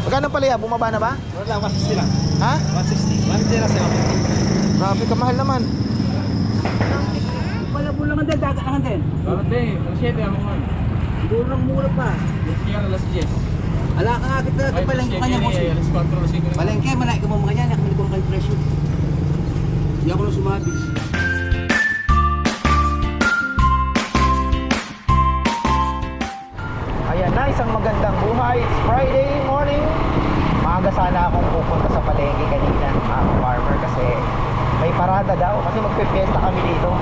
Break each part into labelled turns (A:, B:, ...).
A: Magkano palaya? Bumaba na ba?
B: Wala, 160 lang.
A: Ha?
B: 160. 160 lang sa'yo.
A: Grabe, kamahal naman.
C: Wala bulangan din, daganahan din.
B: Bakit ba eh? Ang 7 ang mga.
C: Murang mura pa.
B: Kaya alas 10.
C: Ala ka nga kita,
B: Ay,
C: palengke kanya
B: 7
C: boss.
B: eh, alas 4, alas 5.
C: Palengke, malaki ka mo mga yan, nakabili ko kayo presyo. Hindi ako lang sumabi.
A: Ayan na, isang magandang buhay. It's Friday sana akong pupunta sa palengke kanina, mga farmer, kasi may parada daw. Kasi magpipiesta kami dito.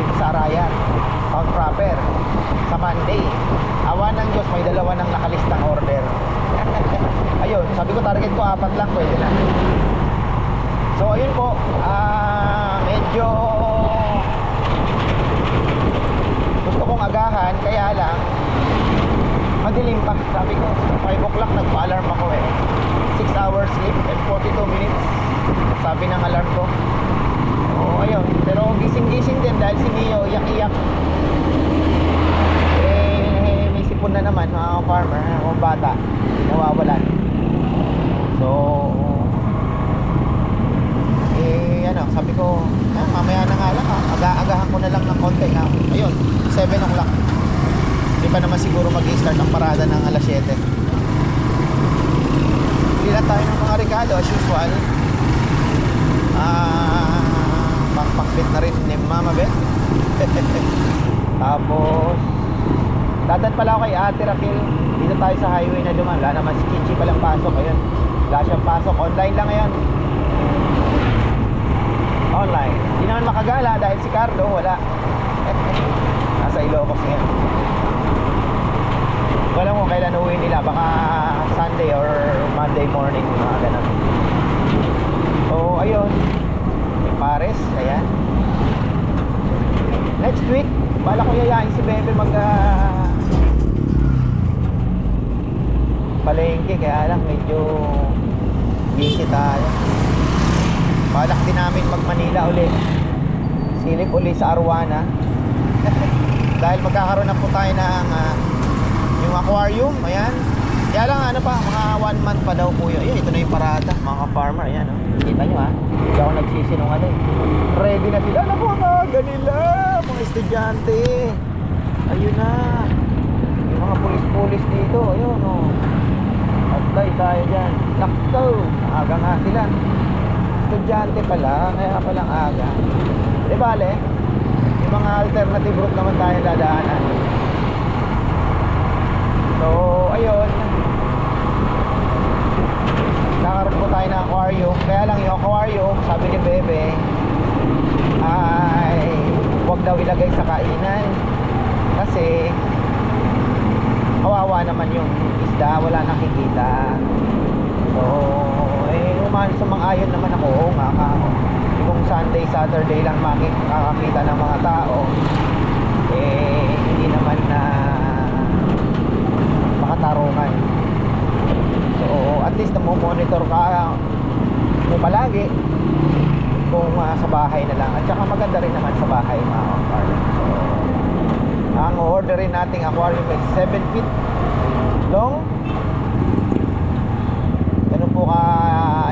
A: Dito sa Arayan. Town proper. Sa Monday. Awan ng Diyos, may dalawa ng nakalistang order. ayun, sabi ko target ko apat lang, pwede na. So ayun po, ah medyo gusto kong agahan, kaya lang madilim pa. Sabi ko, 5 o'clock nagpa-alarm ako eh. 6 hours sleep and 42 minutes. Sabi ng alarm ko. Oo, ayun. Pero gising-gising din dahil si Mio iyak-iyak. Eh, may sipon na naman mga farmer, mga bata. Nawawalan. So, eh, ano, sabi ko, ah, mamaya na nga lang ha. Aga-agahan ko na lang ng konti ha. Ayun, 7 o'clock. Di pa mag-start ang parada ng alas 7. Hindi lang tayo ng mga regalo as usual. Ah, pang-pangpit na rin ni Mama Beth. Tapos, dadan pala ako kay Ate Raquel. Dito tayo sa highway na duman. Wala naman si Chichi palang pasok. Ayun. Wala siyang pasok. Online lang ngayon. Online. Hindi naman makagala dahil si Carlo wala. Nasa Ilocos ngayon. Wala mo kailan uwi nila. Baka Sunday or Monday morning. Mga ganun. So, ayun. May. Ayan. Next week, bala ko yayain si Bebe mag ah, palengke. Kaya lang medyo busy tayo. Balak din namin mag Manila ulit. Silip ulit sa Arwana. Dahil magkakaroon na po tayo ng ah, yung aquarium, ayan. Kaya lang ano pa, mga one month pa daw po yun. Ayan, ito na yung parada, mga farmer, ayan. Oh. Kita nyo ha, hindi ako nagsisinungaling. Ready na sila, naku na, ganila, mga estudyante. Ayun na. Yung mga pulis-pulis dito, ayun oh. Patay tayo dyan. Nakto, aga nga sila. Estudyante pala, kaya palang aga. Di bale, yung mga alternative route naman tayo dadaanan. So, ayun. Nakaroon po tayo ng aquarium. Kaya lang yung aquarium, sabi ni Bebe, ay huwag daw ilagay sa kainan. Kasi, kawawa naman yung isda, wala nakikita. So, eh, uman sumang-ayon naman ako, oo nga. Kung Sunday, Saturday lang makikita ng mga tao, eh, hindi naman na makatarungan. So, least monitor ka mo palagi kung ah, sa bahay na lang. At saka maganda rin naman sa bahay mga aquarium. So, ang orderin nating aquarium is 7 feet long. Ganun po ka,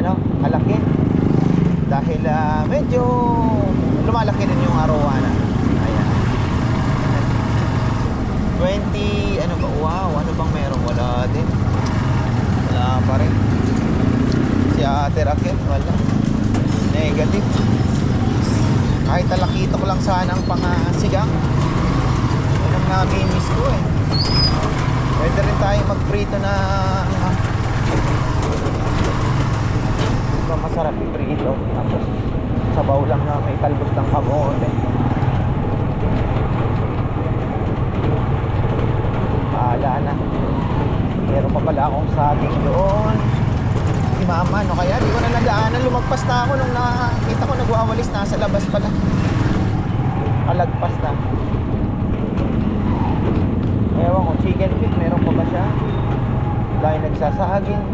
A: ano, kalaki. Dahil ah, medyo lumalaki din yung arowana. Ayan. 20, ano ba? Wow, ano bang meron? Wala din. Wala pa rin. Si Ate Raquel, wala. Negative. Kahit talakito ko lang sana ang pangasigang. Yan ang nami-miss ko eh. Pwede rin tayo magprito na ah, Diba masarap iprito. Tapos sabaw lang na may talbos ng kamote. Bahala na. Meron pa pala akong saging doon. Si mama, no kaya di ko na nadaanan. Lumagpas na ako nung nakita ko nagwawalis. Nasa labas pala. Kalagpas na. Ewan ko, chicken feet, meron pa ba siya? Dahil nagsasaging.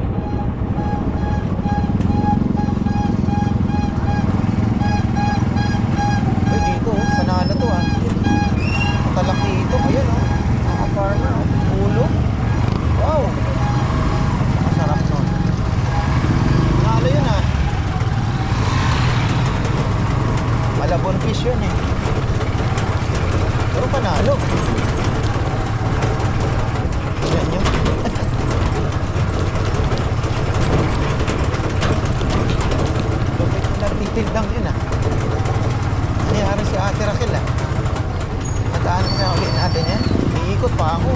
A: ikot pa ako.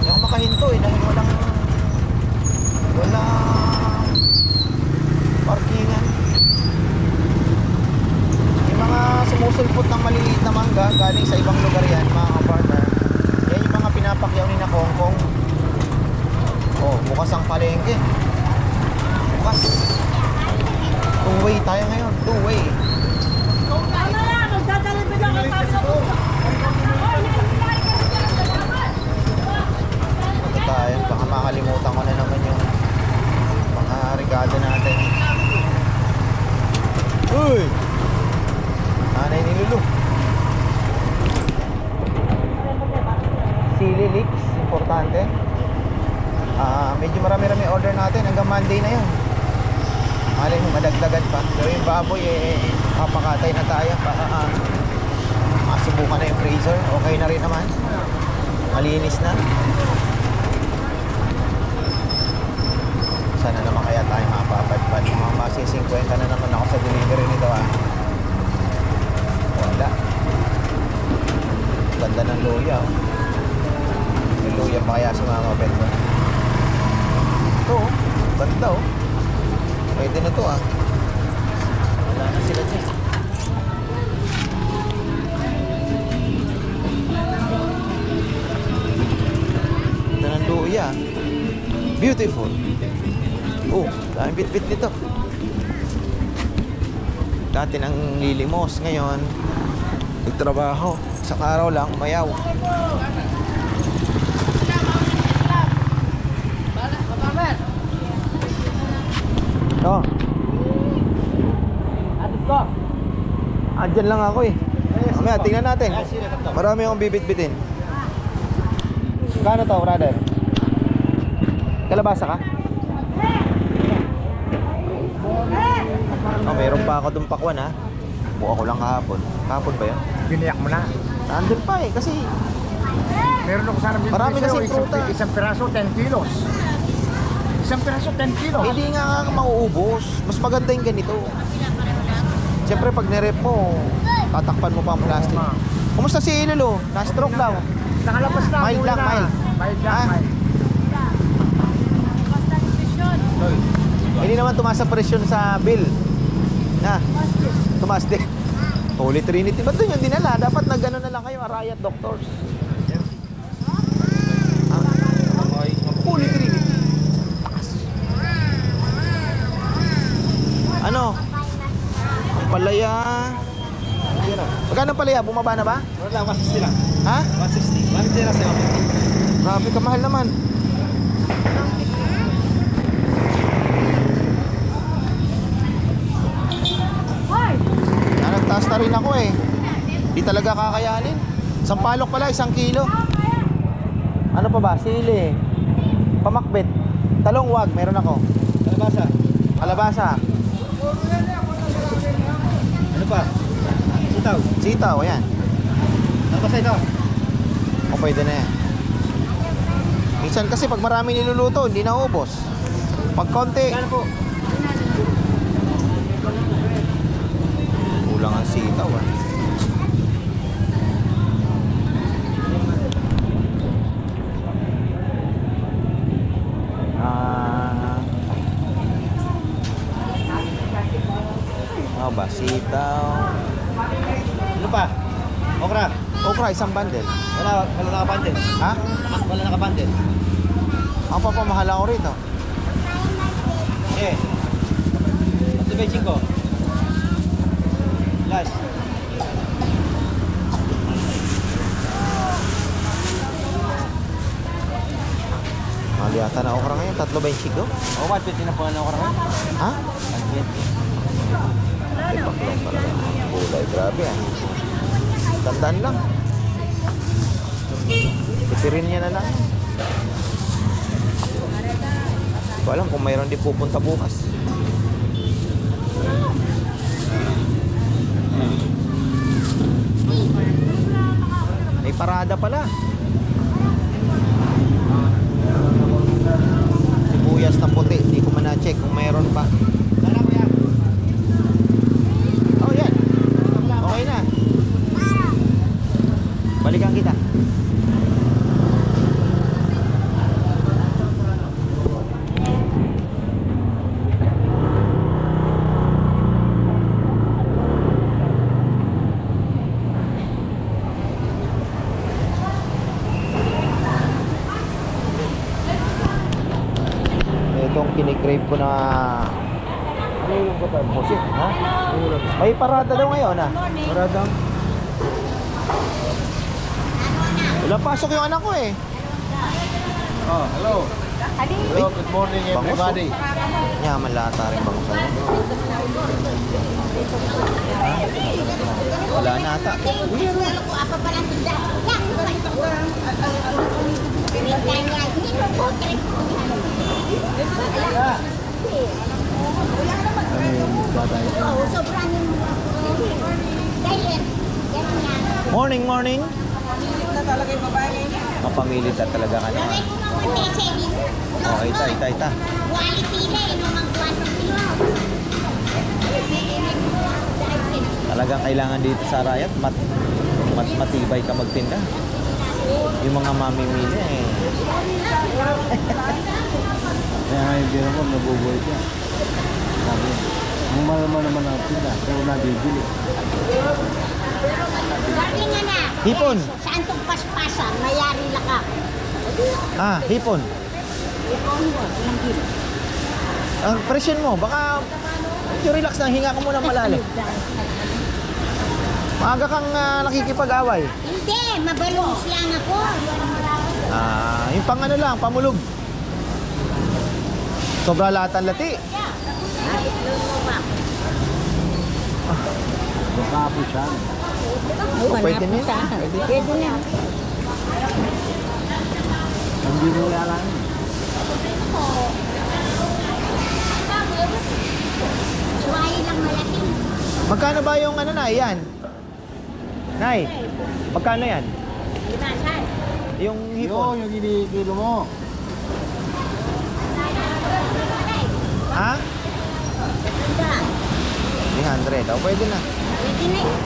A: Hindi ako makahinto eh dahil walang walang parkingan. Yung mga sumusulpot ng maliliit na mangga galing sa ibang lugar yan mga kapartner yan yung mga pinapakyaw ni na kongkong oh bukas ang palengke. Bukas. Two way tayo ngayon two way Tama na, magdadalibig ako sa mga tayo. Baka makalimutan ko na naman yung mga regalo natin. Uy! Nanay ni Lulu. Sili leeks, importante. Ah, medyo marami-rami order natin hanggang Monday na 'yon. Malay mo madagdagan pa. Pero yung baboy eh papakatay na tayo para ah, masubukan na yung freezer. Okay na rin naman. Malinis na. Sana naman kaya tayo mapapadpad. Mga masi 50 na naman ako sa delivery nito ah. Wala. Ganda ng luya. oh. May luya pa kaya si Mama Beth mo. Ito oh. Ganda oh. Pwede na to ah. Wala na sila dyan. Ganda ng luya. Beautiful. Oh, daming bit-bit nito. Dati nang lilimos, ngayon nagtrabaho. Isang araw lang, mayaw. Oh. Andyan lang ako eh. Mamaya, tingnan natin. Marami akong bibit-bitin. Kano to, brother? Kalabasa ka? Oh, meron pa ako dun pakwan ha. Buka ko lang kahapon. Kahapon ba yun?
D: Biniyak mo na.
A: Nandun pa eh, kasi
D: Meron ako sana binigay
A: Marami
D: sa'yo,
A: kasing
D: isang, isang piraso, 10 kilos. Isang piraso, 10 kilos.
A: hindi nga nga mauubos. Mas maganda yung ganito. Siyempre pag nirep mo, tatakpan mo pa ang plastic.
D: Oo nga.
A: Kumusta si Lolo? Na-stroke daw.
D: Nakalabas na.
A: Mild
D: umuwi
A: lang,
D: na.
A: mild.
D: Mild lang,
A: Ah.
D: mild.
A: Hindi naman tumaas ang presyon sa bill. Na, tumaas din. Holy Trinity. Ba't doon yung dinala? Dapat na gano'n na lang kayo, Arayat Doctors. Holy Trinity. Taas. Ano? Palaya. Magkano palaya? Bumaba na ba?
B: Wala lang, 160 lang.
A: Ha?
B: 160. 160 lang sa'yo.
A: Grabe ka, mahal naman. Na, nagtaas na rin ako eh. Di talaga kakayanin. Isang palok pala, isang kilo. Ano pa ba? Sili. Pamakbet. Talong wag, meron ako.
B: Kalabasa.
A: Alabasa.
B: Ano pa? Itaw.
A: Sitaw, ayan.
B: Ano pa sa ito?
A: O pwede na yan. Minsan kasi pag marami niluluto, hindi na ubos. Pag konti,
B: Kano po?
A: Kulang ang sitaw ah. Ah. Ano ba? Sitaw.
B: Ano pa? Okra.
A: Okra, isang bundle.
B: Wala, wala nakabandel.
A: Ha?
B: Wala nakabandel.
A: Ang papamahal ako rito.
B: Eh. Ito ba yung ko? Last.
A: Mahal yata na okra ngayon. Tatlo ba yung chigo?
B: O, 120 na po na okra ngayon.
A: Ha?
B: 120.
A: Ay, paklong talaga. Kulay, grabe ah. Tandaan lang. Itirin niya na lang. Hindi ko alam kung mayroon din pupunta bukas. May parada pala. Sibuyas na puti. Hindi ko man na-check kung mayroon pa.
B: Wala ko yan.
A: Oh, yan. Okay na. Balikan kita. itong kinikrave ko na musik, ha? May parada daw ha? Parada? Wala pasok yung anak ko eh.
D: Oh, hello. Hello, good morning everybody.
A: Yaman lata rin bang sa'yo. Wala na ata. Morning, morning. Mapamilit na talaga ka na. Oh, ita, ita, ita. Talagang kailangan dito sa Rayat, mat, mat matibay ka magtinda. Yung mga mamimili eh.
D: Kaya nga hindi naman nabubuhay siya. Sabi, ang malaman naman ang tinda, pero nabibili.
A: Hipon.
E: Saan tong paspasan? Mayari laka.
A: Ah, hipon.
E: Ipon mo, ilang kilo?
A: Ang presyon mo, baka medyo relax na, hinga ka muna malalim. Maaga kang ah, nakikipag-away.
E: Hindi, mabalungos lang ako.
A: Ah, yung pang ano lang, pamulog. Sobra latan lati.
D: Baka po siya.
A: Pwede na yun. Pwede.
E: Na.
D: Hindi mo
E: lang malaki.
A: Magkano ba yung ano na, yan? Nay, magkano yan? Yung hipon.
D: yung kinikilo mo.
A: Ha?
E: Ganda.
A: 300. Oh, pwede na.
E: Pwede na eh.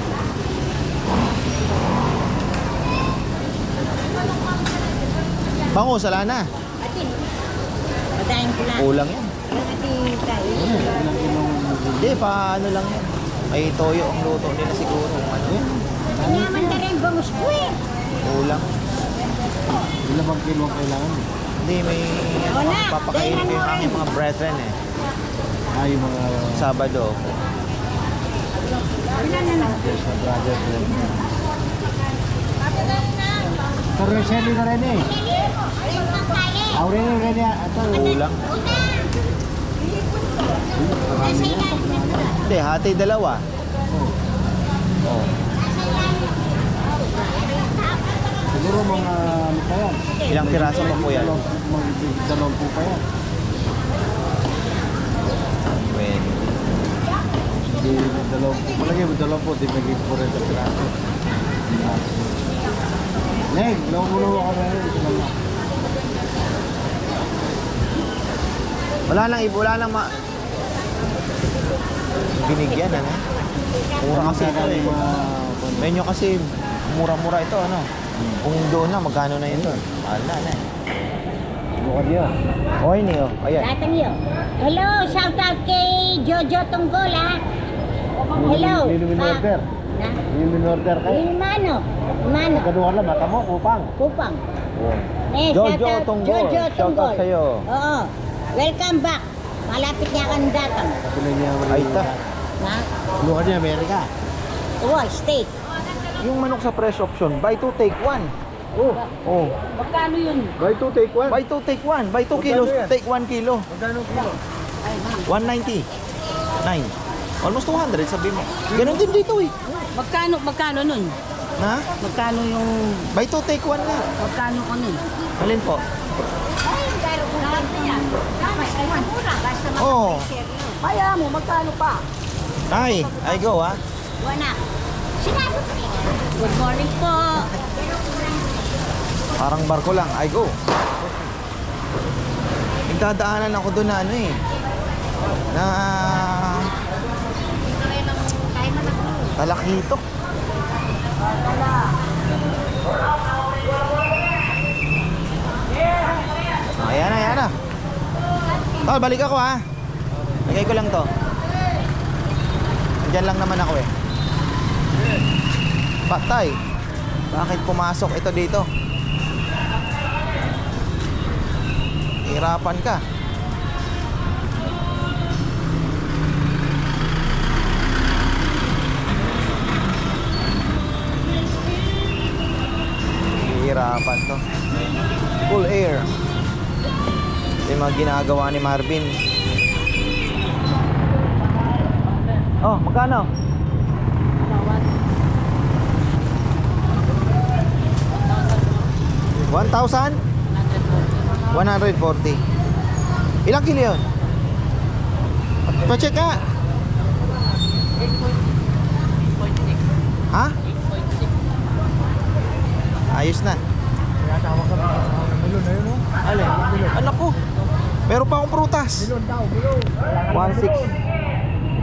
A: Bango, sala na.
E: Atin. Madahin ko lang.
A: Kulang yan.
E: Atin tayo.
D: Kilong
A: Hindi, paano lang yan. May toyo ang luto nila siguro. Ano yan?
E: Kanyaman ka rin bangus ko eh.
A: Kulang.
D: ilang bang kilo ang kailangan?
A: Hindi, may ano, papakainin ko yung aking mga brethren eh.
D: Ah, yung mga
A: Sabado.
E: Wala na na.
D: brothers na brothers. Pero Shelly na rin eh.
E: Lang tayo.
D: Aurelio rin. Ito,
A: Kulang.
E: Na.
A: Hindi, hati dalawa. Oh.
E: Nasa ilalim.
D: siguro mga ano pa yan.
A: Ilang piraso pa po yan?
D: Dalawang po pa yan.
A: Well,
D: Di dalawang po. Malagay mo dalawang po, di naging 40 piraso. Neg, lawang-lawa ka na rin.
A: Wala nang iba, wala nang ma... Binigyan, ano? Mura kasi ito eh. Menyo kasi mura-mura ito, ano? Kung doon na, magkano na yun doon? Mahal na, ano eh.
D: Bukod yan.
A: Okay, Neo. Ayan.
E: Datang yun. Hello, shout out kay Jojo Tunggol ha. Hello.
D: Yun yung
E: Ah,
D: in-order.
E: Na?
D: Yung in-order kayo.
E: Yung mano. Mano.
D: Ganun ka lang, bata mo, kupang.
E: Kupang. Eh,
A: Jojo
E: shout out,
A: Tunggol.
E: Jojo
A: Shout out
E: Tunggol.
A: sa'yo.
E: Oo. Welcome back. Malapit niya kang datang.
D: Patuloy niya
A: Ay, ta.
E: Na?
D: Luha niya, Amerika.
E: Uy, steak.
A: Yung manok sa fresh option, buy two, take one.
D: Oh,
A: Oh.
E: Magkano yun?
D: buy two, take one.
A: Buy two, take one. Buy two
D: Magkano
A: kilos,
D: yan?
A: take one kilo.
D: Magkano kilo?
A: 190. 9. Almost 200, sabi mo. Ganon din dito eh.
F: Magkano, magkano nun?
A: Na?
F: Magkano yung,
A: Buy two, take one nga.
F: magkano ko nun?
A: Alin po? Oo.
E: yun.
F: Kaya mo, magkano pa?
A: Ay, I go ah.
E: Wala. Sinabi ko.
F: Good morning po.
A: Parang barko lang, I go. Nagdadaanan ako doon na ano eh. Na
E: Tayo man ako.
A: talakito. Ayan na, ayan na. Tol, balik ako ha. Lagay ko lang to. Diyan lang naman ako eh. Patay. Bakit pumasok ito dito? hirapan ka hirapan to full air yung mga ginagawa ni Marvin oh magkano? One thousand? 140. Ilang kilo yun? Pa-check ka. Ha? Ayos na. Alin? Anak ko. Meron pa akong prutas. 1.6.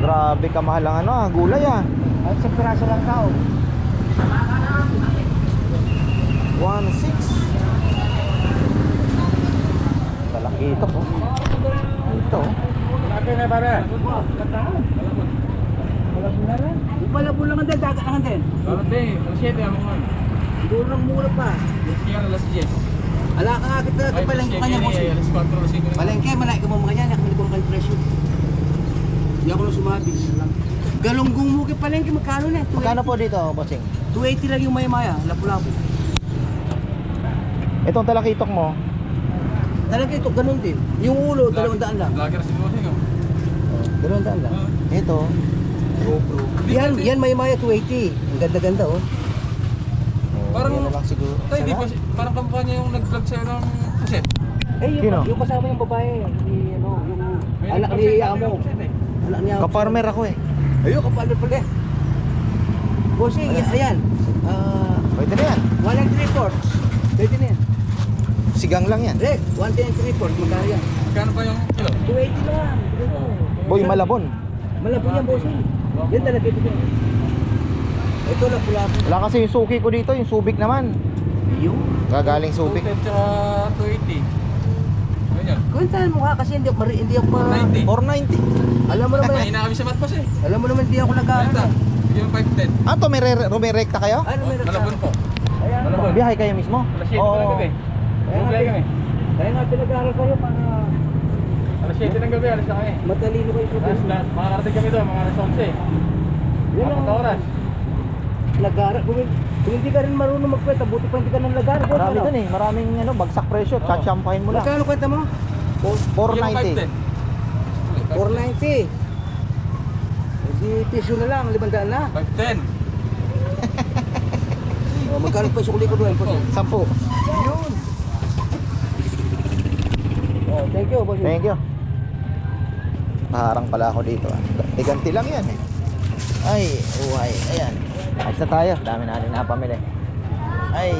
A: Grabe kamahal ang ano ah, gulay ah.
C: At sa piraso lang tao.
A: 1.6. Talaki ito po. Ito. oh.
D: Natin na pare.
C: Upalabo lang ang din, dagat lang ang din.
B: Ba eh? Alas 7 ako nga.
C: Durang mura pa.
B: Kaya alas 10.
C: Ala ka nga kita,
B: Ay,
C: palengke ka niya boss.
B: Alas 4, alas 5.
C: Palengke, malaki ka mo mga yan, nakamili ko ang presyo. Hindi ako lang sumabi. Galunggong mo kay palengke, magkano na?
A: Magkano po dito, bossing?
C: 280 lang yung maya-maya, lapu-lapu.
A: Itong talakitok mo,
C: Talaga ito, ganun din. Yung ulo, dalawang daan lang.
B: Vlogger si Bossing oh.
C: Dalawang daan lang.
A: ito,
B: GoPro.
C: Yan, yan maya-maya 280. Ang ganda-ganda oh.
B: Parang-
A: yan na lang siguro.
B: Tay, di ba, parang kampanya yung nag-vlog sa'yo ng kaset.
C: Eh, yung,
A: Sino?
C: yung kasama yung babae, ni ano, yung anak ni Amo. Anak niya.
A: Ka-farmer ako eh.
C: Ayun, kapalad pala eh. Bossing, yan, ayan. Ah,
A: Pwede na yan.
C: one and three fourths. Pwede na yan.
A: Sigang lang yan.
C: And three fourths, magkano yan?
B: Magkano pa yung kilo?
C: 280 lang.
A: Boy, malabon.
C: Malapit yan, bossing. Yan talaga ito. Ito lang pula.
A: Wala kasi yung suki ko dito, yung subic naman.
C: Yung?
A: Gagaling subic.
B: 210 tsaka 280. Ganyan.
C: Kwentahan mo ha kasi hindi, mari, hindi ako ma...
B: 90.
A: 490.
C: Alam mo naman,
B: Mahina kami sa matpas eh.
C: alam mo naman hindi ako nag-aaral.
B: Benta. Yung 510.
A: Ah, to may re- rumirekta kayo?
C: Ano meron ka?
B: Malabon po. Malabon.
A: Biyahe kayo mismo?
B: Alas 7 ng gabi.
C: Kaya nga,
B: Bumiyay kami.
C: kaya nga pinag-aaral kayo para
B: Alas 7 ng gabi, alas na kami.
C: matalino kayo sa
B: Alas na, makakarating kami doon, mga alas 11.
C: Yun ang
B: oras.
C: nag-aaral. Kung, kung hindi ka rin marunong magkwenta, buti pa hindi ka nang boss,
A: Marami
C: ano?
A: dun eh. Maraming ano, bagsak presyo.
B: Oo.
A: Chachampahin mo lang.
C: Magkano kwenta mo?
B: Yung
A: 490.
B: 510.
C: 490. Hindi piso na lang, limandaan na.
B: 510.
C: Oh, magkano pa yung sukli ko doon?
A: Sampu.
C: Yun. Thank you, boss.
A: Thank you. Paharang pala ako dito. ah. Tiganti lang yan eh. Ay, uhay. Ayan. Ayos na tayo. Dami natin napamili. Ay.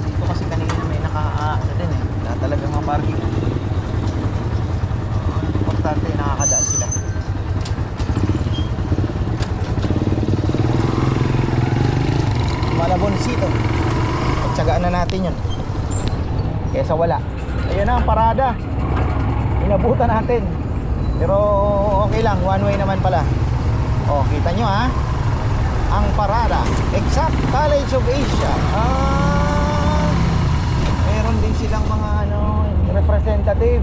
A: Dito kasi kanina may naka-ano din eh. Wala talagang maparking. Importante nakakadaan sila. Malaboncito. Pagtsagaan na natin yun. Kesa wala. Ayun na ang parada. Inabutan natin. Pero okay lang, one way naman pala. Oh, kita nyo ha. Ang parada. Exact College of Asia. Ah, meron din silang mga ano, representative.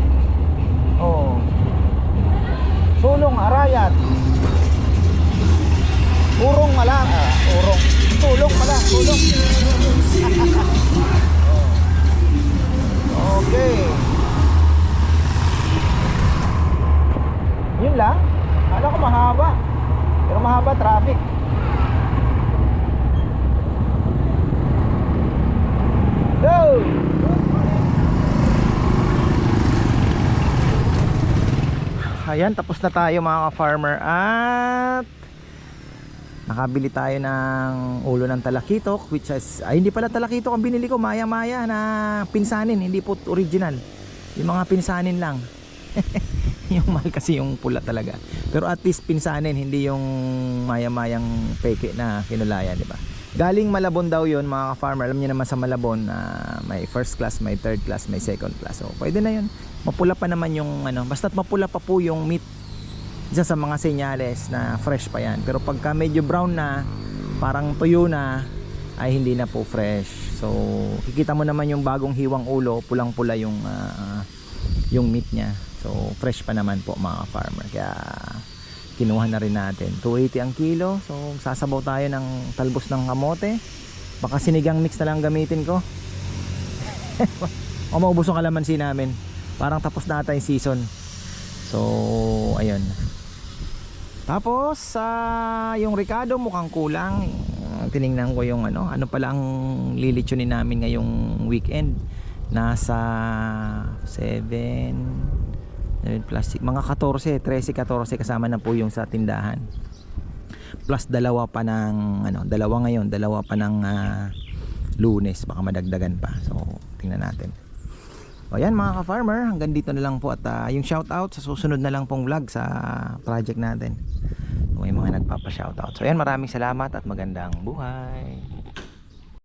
A: Oh. Sulong Arayat. Ah, urong. Tulong pala, tulong. Okay. Yun lang. Kala ko mahaba. Pero mahaba traffic. Go! Ayan, tapos na tayo mga ka-farmer at nakabili tayo ng ulo ng talakitok which is, ay hindi pala talakitok ang binili ko, maya-maya na pinsanin, hindi po original. Yung mga pinsanin lang. yung mahal kasi yung pula talaga. Pero at least pinsanin, hindi yung maya-mayang peke na kinulayan, di ba? Galing Malabon daw yon mga farmer Alam niyo naman sa Malabon na may first class, may third class, may second class. So, pwede na yun. Mapula pa naman yung ano, basta't mapula pa po yung meat isa sa mga senyales na fresh pa yan. Pero pagka medyo brown na, parang tuyo na, ay hindi na po fresh. So, kikita mo naman yung bagong hiwang ulo, pulang-pula yung ah, yung meat niya. So, fresh pa naman po mga farmer. Kaya kinuha na rin natin 280 ang kilo so sasabaw tayo ng talbos ng kamote baka sinigang mix na lang gamitin ko o maubos ang kalamansi namin parang tapos na ata yung season so ayun tapos sa yung Ricardo mukhang kulang. Uh, tiningnan ko yung ano ano pala ang lilitsunin namin ngayong weekend. Nasa 7 7 plastic mga 14 13 14 kasama na po yung sa tindahan. Plus dalawa pa ng ano dalawa ngayon dalawa pa ng ah, lunes. Baka madagdagan pa. So tingnan natin o yan mga ka-farmer hanggang dito na lang po at ah, yung shout out sa susunod na lang pong vlog sa project natin. May mga nagpapa shoutout so yan maraming salamat at magandang buhay